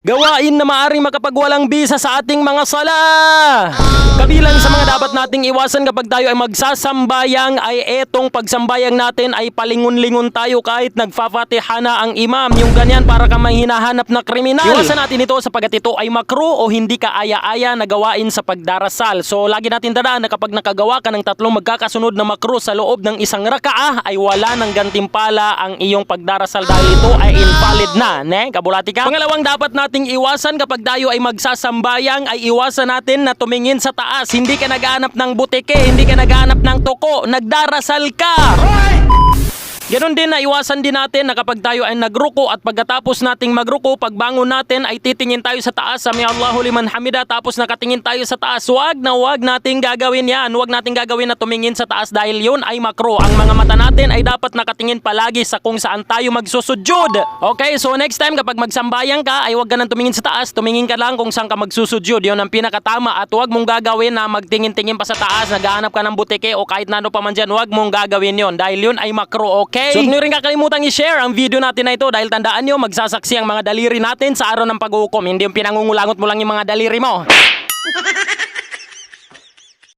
Gawain na maaring makapagwalang bisa sa ating mga sala. Kabilang sa mga dapat nating iwasan kapag tayo ay magsasambayang ay etong pagsambayang natin ay palingon-lingon tayo kahit nagfafatiha na ang imam. Yung ganyan para ka may hinahanap na kriminal. Iwasan natin ito sapagat ito ay makro o hindi ka aya-aya na gawain sa pagdarasal. So lagi natin tandaan na kapag nakagawa ka ng tatlong magkakasunod na makro sa loob ng isang rakaah ay wala ng gantimpala ang iyong pagdarasal dahil ito ay invalid na. Ne? Kabulati ka? Pangalawang dapat nating iwasan kapag tayo ay magsasambayang ay iwasan natin na tumingin sa taas. Hindi ka naghahanap ng butike, hindi ka naghahanap ng toko, nagdarasal ka. Ganon din na iwasan din natin na kapag tayo ay nagruko at pagkatapos nating magruko, pagbangon natin ay titingin tayo sa taas, sami Allahu liman hamida, tapos nakatingin tayo sa taas. Huwag na huwag nating gagawin yan. Huwag nating gagawin na tumingin sa taas dahil yun ay makro. Ang mga mata natin ay dapat nakatingin palagi sa kung saan tayo magsusujud. Okay, so next time kapag magsambayang ka, ay huwag ka nang tumingin sa taas, tumingin ka lang kung saan ka magsusujud. Yun ang pinakatama at huwag mong gagawin na magtingin-tingin pa sa taas, naghahanap ka ng butike o kahit na ano pa man dyan, huwag mong gagawin yon dahil yun ay makro, okay? So, huwag rin kakalimutan i-share ang video natin na ito dahil tandaan nyo, magsasaksi ang mga daliri natin sa araw ng pag-uukom. Hindi yung pinangungulangot mo lang yung mga daliri mo.